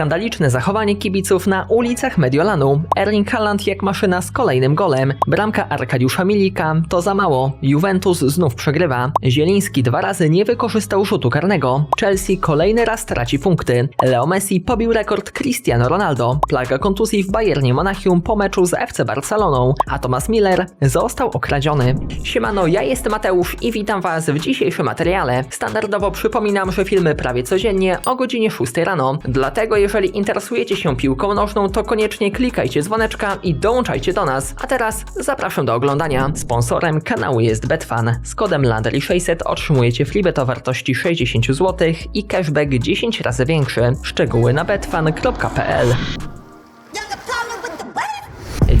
Skandaliczne zachowanie kibiców na ulicach Mediolanu. Erling Haaland jak maszyna z kolejnym golem. Bramka Arkadiusza Milika to za mało. Juventus znów przegrywa. Zieliński dwa razy nie wykorzystał rzutu karnego. Chelsea kolejny raz traci punkty. Leo Messi pobił rekord Cristiano Ronaldo. Plaga kontuzji w Bayernie Monachium po meczu z FC Barceloną, a Thomas Miller został okradziony. Siemano, ja jestem Mateusz i witam Was w dzisiejszym materiale. Standardowo przypominam, że filmy prawie codziennie o godzinie 6 rano. Dlatego jeżeli interesujecie się piłką nożną, to koniecznie klikajcie dzwoneczka i dołączajcie do nas. A teraz zapraszam do oglądania. Sponsorem kanału jest Betfan. Z kodem LANDRY600 otrzymujecie freebet o wartości 60 zł i cashback 10 razy większy. Szczegóły na betfan.pl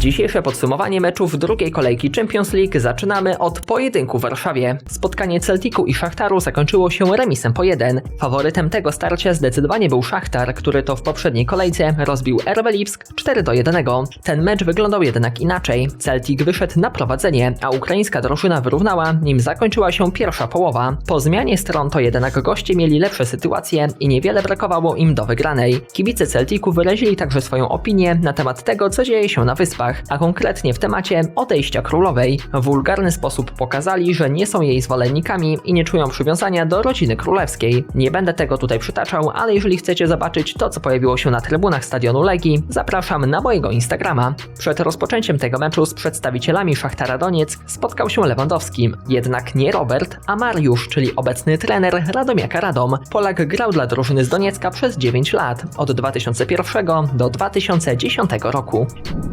Dzisiejsze podsumowanie meczów drugiej kolejki Champions League zaczynamy od pojedynku w Warszawie. Spotkanie Celticu i Szachtaru zakończyło się remisem po 1. Faworytem tego starcia zdecydowanie był Szachtar, który to w poprzedniej kolejce rozbił RB Lipsk 4 do 1. Ten mecz wyglądał jednak inaczej. Celtic wyszedł na prowadzenie, a ukraińska drużyna wyrównała, nim zakończyła się pierwsza połowa. Po zmianie stron to jednak goście mieli lepsze sytuacje i niewiele brakowało im do wygranej. Kibice Celticu wyrazili także swoją opinię na temat tego, co dzieje się na wyspach a konkretnie w temacie odejścia królowej. W wulgarny sposób pokazali, że nie są jej zwolennikami i nie czują przywiązania do rodziny królewskiej. Nie będę tego tutaj przytaczał, ale jeżeli chcecie zobaczyć to, co pojawiło się na trybunach stadionu Legii, zapraszam na mojego Instagrama. Przed rozpoczęciem tego meczu z przedstawicielami Szachtara Donieck spotkał się Lewandowski, jednak nie Robert, a Mariusz, czyli obecny trener Radomiaka Radom. Polak grał dla drużyny z Doniecka przez 9 lat, od 2001 do 2010 roku.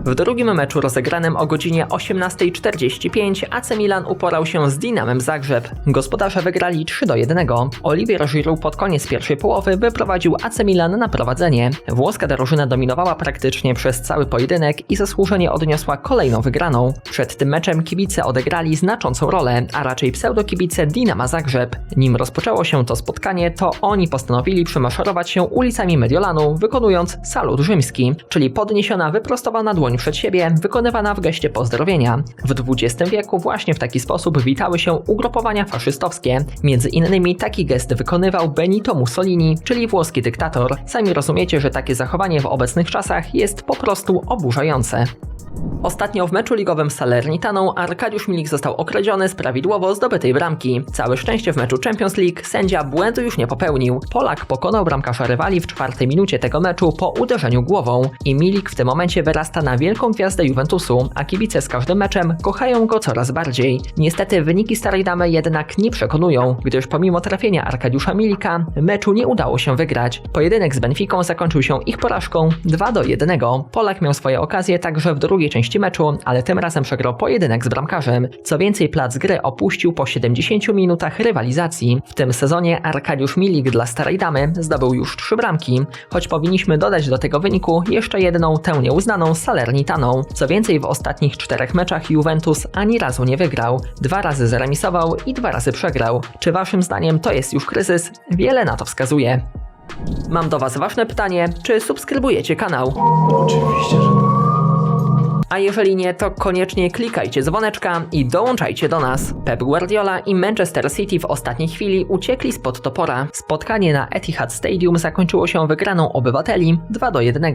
W drugim meczu rozegranym o godzinie 18.45 AC Milan uporał się z Dinamem Zagrzeb. Gospodarze wygrali 3 do 1. Olivier Giroud pod koniec pierwszej połowy wyprowadził AC Milan na prowadzenie. Włoska drużyna dominowała praktycznie przez cały pojedynek i zasłużenie odniosła kolejną wygraną. Przed tym meczem kibice odegrali znaczącą rolę, a raczej pseudokibice Dinama Zagrzeb. Nim rozpoczęło się to spotkanie, to oni postanowili przemaszerować się ulicami Mediolanu, wykonując salut rzymski, czyli podniesiona wyprostowana dłoń przed siebie, wykonywana w geście pozdrowienia. W XX wieku właśnie w taki sposób witały się ugrupowania faszystowskie. Między innymi taki gest wykonywał Benito Mussolini, czyli włoski dyktator. Sami rozumiecie, że takie zachowanie w obecnych czasach jest po prostu oburzające. Ostatnio w meczu ligowym z Salernitaną Arkadiusz Milik został okradziony z prawidłowo zdobytej bramki. Całe szczęście w meczu Champions League sędzia błędu już nie popełnił. Polak pokonał bramkarza rywali w czwartej minucie tego meczu po uderzeniu głową i Milik w tym momencie wyrasta na wielką gwiazdę Juventusu, a kibice z każdym meczem kochają go coraz bardziej. Niestety wyniki starej damy jednak nie przekonują, gdyż pomimo trafienia Arkadiusza Milika meczu nie udało się wygrać. Pojedynek z Benficą zakończył się ich porażką 2 do 1. Polak miał swoje okazje także w drugiej części meczu, ale tym razem przegrał pojedynek z bramkarzem. Co więcej, plac gry opuścił po 70 minutach rywalizacji. W tym sezonie Arkadiusz Milik dla Starej Damy zdobył już trzy bramki, choć powinniśmy dodać do tego wyniku jeszcze jedną tę nieuznaną z Co więcej, w ostatnich czterech meczach Juventus ani razu nie wygrał, dwa razy zremisował i dwa razy przegrał. Czy waszym zdaniem to jest już kryzys? Wiele na to wskazuje. Mam do was ważne pytanie, czy subskrybujecie kanał? Oczywiście, że tak. A jeżeli nie, to koniecznie klikajcie dzwoneczka i dołączajcie do nas. Pep Guardiola i Manchester City w ostatniej chwili uciekli spod topora. Spotkanie na Etihad Stadium zakończyło się wygraną obywateli 2 do 1.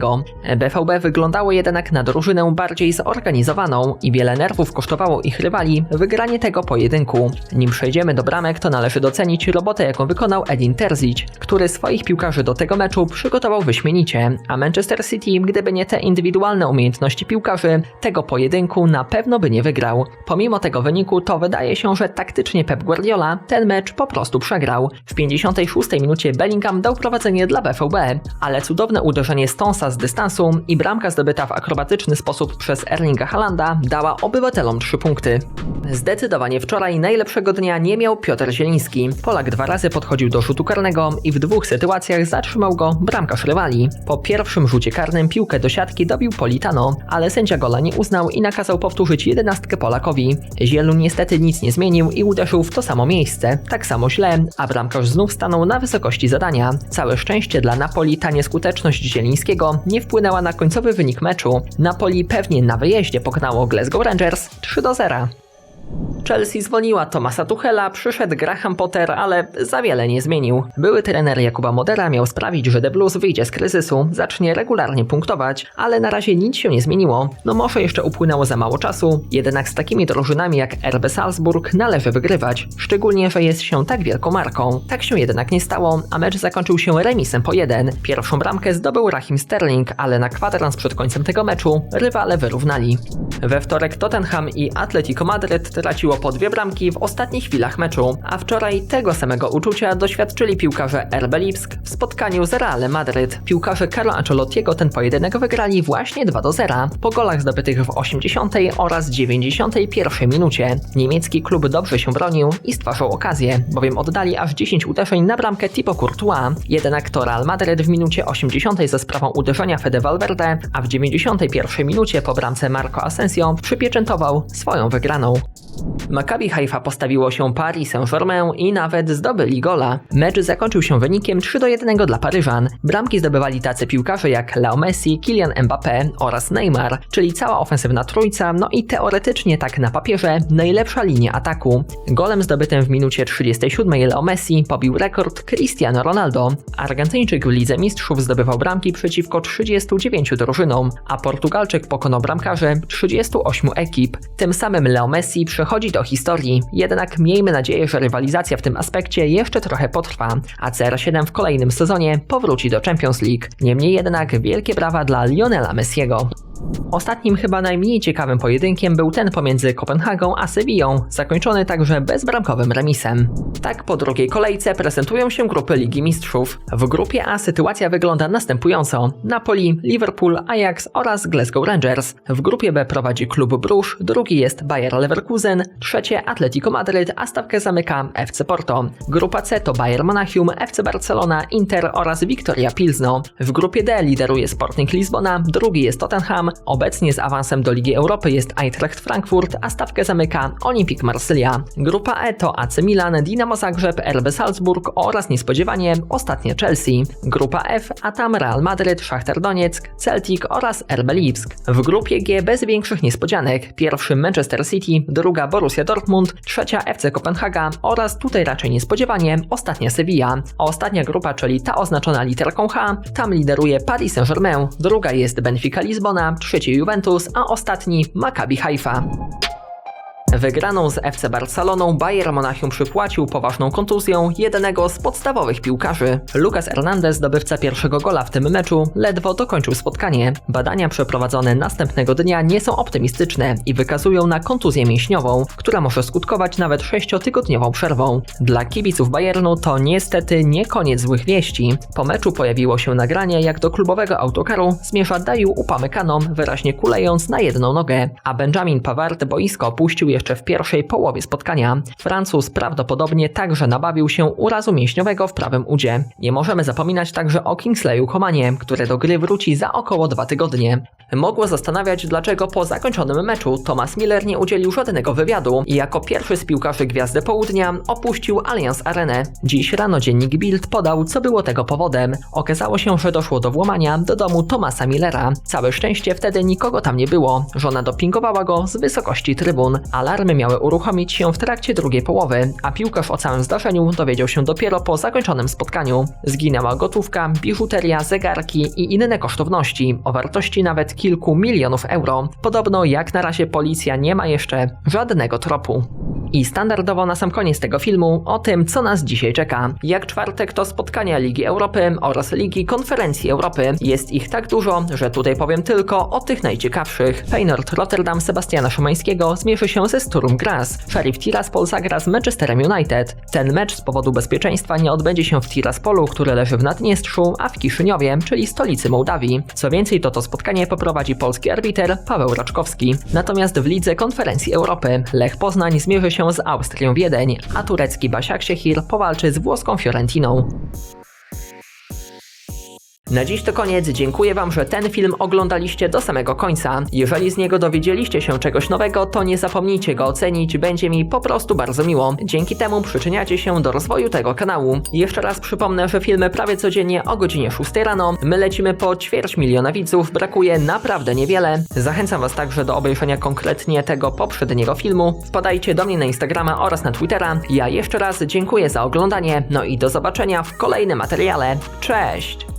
BVB wyglądało jednak na drużynę bardziej zorganizowaną i wiele nerwów kosztowało ich rywali wygranie tego pojedynku. Nim przejdziemy do bramek, to należy docenić robotę, jaką wykonał Edin Terzic, który swoich piłkarzy do tego meczu przygotował wyśmienicie, a Manchester City, gdyby nie te indywidualne umiejętności piłkarzy, tego pojedynku na pewno by nie wygrał. Pomimo tego wyniku, to wydaje się, że taktycznie Pep Guardiola ten mecz po prostu przegrał. W 56 minucie Bellingham dał prowadzenie dla BVB, ale cudowne uderzenie Stonsa z dystansu i bramka zdobyta w akrobatyczny sposób przez Erlinga Halanda dała obywatelom 3 punkty. Zdecydowanie wczoraj najlepszego dnia nie miał Piotr Zieliński. Polak dwa razy podchodził do rzutu karnego i w dwóch sytuacjach zatrzymał go bramkarz rywali. Po pierwszym rzucie karnym piłkę do siatki dobił Politano, ale sędzia gola nie uznał i nakazał powtórzyć jedenastkę Polakowi. Zielu niestety nic nie zmienił i uderzył w to samo miejsce, tak samo źle, a bramkarz znów stanął na wysokości zadania. Całe szczęście dla Napoli ta nieskuteczność Zielińskiego nie wpłynęła na końcowy wynik meczu. Napoli pewnie na wyjeździe pokonało Glasgow Rangers 3 do 0. Chelsea zwolniła Tomasa Tuchela, przyszedł Graham Potter, ale za wiele nie zmienił. Były trener Jakuba Modera miał sprawić, że The Blues wyjdzie z kryzysu, zacznie regularnie punktować, ale na razie nic się nie zmieniło. No może jeszcze upłynęło za mało czasu, jednak z takimi drużynami jak RB Salzburg należy wygrywać, szczególnie, że jest się tak wielką marką. Tak się jednak nie stało, a mecz zakończył się remisem po jeden. Pierwszą bramkę zdobył Rahim Sterling, ale na kwadrans przed końcem tego meczu rywale wyrównali. We wtorek Tottenham i Atletico Madryt traciło po dwie bramki w ostatnich chwilach meczu, a wczoraj tego samego uczucia doświadczyli piłkarze RB Lipsk w spotkaniu z Realem Madryt. Piłkarze Carlo Ancelottiego ten pojedynek wygrali właśnie 2 do 0 po golach zdobytych w 80 oraz 91 minucie. Niemiecki klub dobrze się bronił i stwarzał okazję, bowiem oddali aż 10 uderzeń na bramkę Tipo Courtois. Jednak to Real Madryt w minucie 80 ze sprawą uderzenia Fede Valverde, a w 91 minucie po bramce Marco Asensio przypieczętował swoją wygraną. Maccabi Haifa postawiło się Paris Saint-Germain i nawet zdobyli gola. Mecz zakończył się wynikiem 3 do 1 dla Paryżan. Bramki zdobywali tacy piłkarze jak Leo Messi, Kylian Mbappé oraz Neymar, czyli cała ofensywna trójca, no i teoretycznie tak na papierze najlepsza linia ataku. Golem zdobytym w minucie 37 Leo Messi pobił rekord Cristiano Ronaldo. Argentyńczyk w Lidze Mistrzów zdobywał bramki przeciwko 39 drużynom, a Portugalczyk pokonał bramkarzy 38 ekip. Tym samym Leo Messi przechodzi do historii, jednak miejmy nadzieję, że rywalizacja w tym aspekcie jeszcze trochę potrwa, a CR7 w kolejnym sezonie powróci do Champions League. Niemniej jednak wielkie brawa dla Lionela Messiego. Ostatnim chyba najmniej ciekawym pojedynkiem był ten pomiędzy Kopenhagą a Sewillą, zakończony także bezbramkowym remisem. Tak po drugiej kolejce prezentują się grupy Ligi Mistrzów. W grupie A sytuacja wygląda następująco. Napoli, Liverpool, Ajax oraz Glasgow Rangers. W grupie B prowadzi klub Bruges, drugi jest Bayer Leverkusen, trzecie Atletico Madryt, a stawkę zamyka FC Porto. Grupa C to Bayern Monachium, FC Barcelona, Inter oraz Victoria Pilsno. W grupie D lideruje Sporting Lizbona, drugi jest Tottenham, Obecnie z awansem do Ligi Europy jest Eintracht Frankfurt, a stawkę zamyka Olympique Marsylia. Grupa E to AC Milan, Dinamo Zagrzeb, RB Salzburg oraz niespodziewanie ostatnia Chelsea. Grupa F, a tam Real Madryt, Szachtar Donieck, Celtic oraz RB Lipsk. W grupie G bez większych niespodzianek. Pierwszy Manchester City, druga Borussia Dortmund, trzecia FC Kopenhaga oraz tutaj raczej niespodziewanie ostatnia Sevilla. Ostatnia grupa, czyli ta oznaczona literką H, tam lideruje Paris Saint-Germain, druga jest Benfica Lizbona, trzeci Juventus, a ostatni Maccabi Haifa. Wygraną z FC Barceloną Bayern Monachium przypłacił poważną kontuzją jednego z podstawowych piłkarzy. Lucas Hernandez, zdobywca pierwszego gola w tym meczu, ledwo dokończył spotkanie. Badania przeprowadzone następnego dnia nie są optymistyczne i wykazują na kontuzję mięśniową, która może skutkować nawet sześciotygodniową przerwą. Dla kibiców Bayernu to niestety nie koniec złych wieści. Po meczu pojawiło się nagranie, jak do klubowego autokaru zmierza Daju Upamecano, wyraźnie kulejąc na jedną nogę, a Benjamin Pavard boisko opuścił jeszcze jeszcze w pierwszej połowie spotkania. Francuz prawdopodobnie także nabawił się urazu mięśniowego w prawym udzie. Nie możemy zapominać także o Kingsleyu Komanie, który do gry wróci za około dwa tygodnie. Mogło zastanawiać, dlaczego po zakończonym meczu Thomas Miller nie udzielił żadnego wywiadu i jako pierwszy z piłkarzy Gwiazdy Południa opuścił Allianz Arenę. Dziś rano dziennik Bild podał, co było tego powodem. Okazało się, że doszło do włamania do domu Thomasa Millera. Całe szczęście wtedy nikogo tam nie było. Żona dopingowała go z wysokości trybun. Alarmy miały uruchomić się w trakcie drugiej połowy, a piłkarz o całym zdarzeniu dowiedział się dopiero po zakończonym spotkaniu. Zginęła gotówka, biżuteria, zegarki i inne kosztowności o wartości nawet kilku milionów euro. Podobno jak na razie policja nie ma jeszcze żadnego tropu. I standardowo na sam koniec tego filmu o tym, co nas dzisiaj czeka. Jak czwartek to spotkania Ligi Europy oraz Ligi Konferencji Europy. Jest ich tak dużo, że tutaj powiem tylko o tych najciekawszych. Feyenoord Rotterdam Sebastiana Szymańskiego zmierzy się ze Sturm Graz. Sheriff Tiraspol zagra z Manchesterem United. Ten mecz z powodu bezpieczeństwa nie odbędzie się w Tiraspolu, który leży w Naddniestrzu, a w Kiszyniowie, czyli stolicy Mołdawii. Co więcej, to to spotkanie poprowadzi polski arbiter Paweł Raczkowski. Natomiast w Lidze Konferencji Europy Lech Poznań zmierzy się z Austrią Wiedeń, a turecki Basiak Şehir powalczy z włoską Fiorentiną. Na dziś to koniec, dziękuję Wam, że ten film oglądaliście do samego końca. Jeżeli z niego dowiedzieliście się czegoś nowego, to nie zapomnijcie go ocenić, będzie mi po prostu bardzo miło. Dzięki temu przyczyniacie się do rozwoju tego kanału. Jeszcze raz przypomnę, że filmy prawie codziennie o godzinie 6 rano. My lecimy po ćwierć miliona widzów, brakuje naprawdę niewiele. Zachęcam Was także do obejrzenia konkretnie tego poprzedniego filmu. Wpadajcie do mnie na Instagrama oraz na Twittera. Ja jeszcze raz dziękuję za oglądanie, no i do zobaczenia w kolejnym materiale. Cześć!